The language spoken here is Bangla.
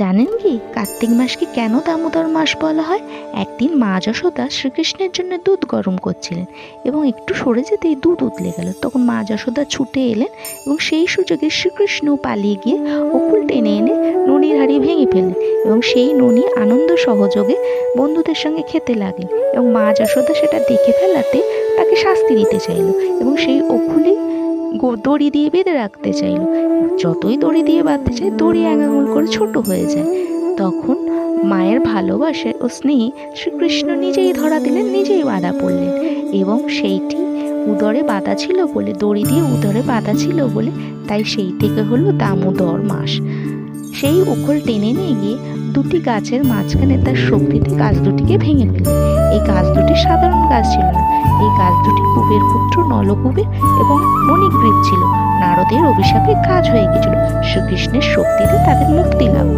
জানেন কি, কার্তিক মাসকে কেন দামোদর মাস বলা হয়? একদিন মা যশোদা শ্রীকৃষ্ণের জন্য দুধ গরম করছিলেন এবং একটু সরে যেতেই দুধ উতলে গেল। তখন মা যশোদা ছুটে এলেন এবং সেই সুযোগে শ্রীকৃষ্ণ পালিয়ে গিয়ে অকুল টেনে এনে ননির হাড়ি ভেঙে ফেললেন এবং সেই ননি আনন্দ সহযোগে বন্ধুদের সঙ্গে খেতে লাগলেন এবং মা যশোদা সেটা দেখে ফেলাতে তাকে শাস্তি দিতে চাইল এবং সেই অকুলি দড়ি দিয়ে বেঁধে রাখতে চাইল। যতই দড়ি দিয়ে বাঁধতে চাই দড়ি এক আঙুল করে ছোট হয়ে যায়। তখন মায়ের ভালোবাসে ও স্নেহে শ্রীকৃষ্ণ নিজেই ধরা দিলেন, নিজেই বাঁধা পড়লেন এবং সেইটি উদরে বাঁধা ছিল বলে, দড়ি দিয়ে উদরে বাঁধা ছিল বলে, তাই সেই থেকে হলো দামোদর মাস। সেই উখল টেনে নিয়ে গিয়ে দুটি গাছের মাঝখানে তার শক্তিতে গাছ দুটিকে ভেঙে ফেলে। এই গাছ দুটি সাধারণ গাছ ছিল না। এই গাছ দুটি কুবের পুত্র নলকুবের এবং মণিগ্রীব ছিল। নারদের অভিশাপে কাজ হয়ে গেছিল শ্রীকৃষ্ণের শক্তিতে তাদের মুক্তি লাভ।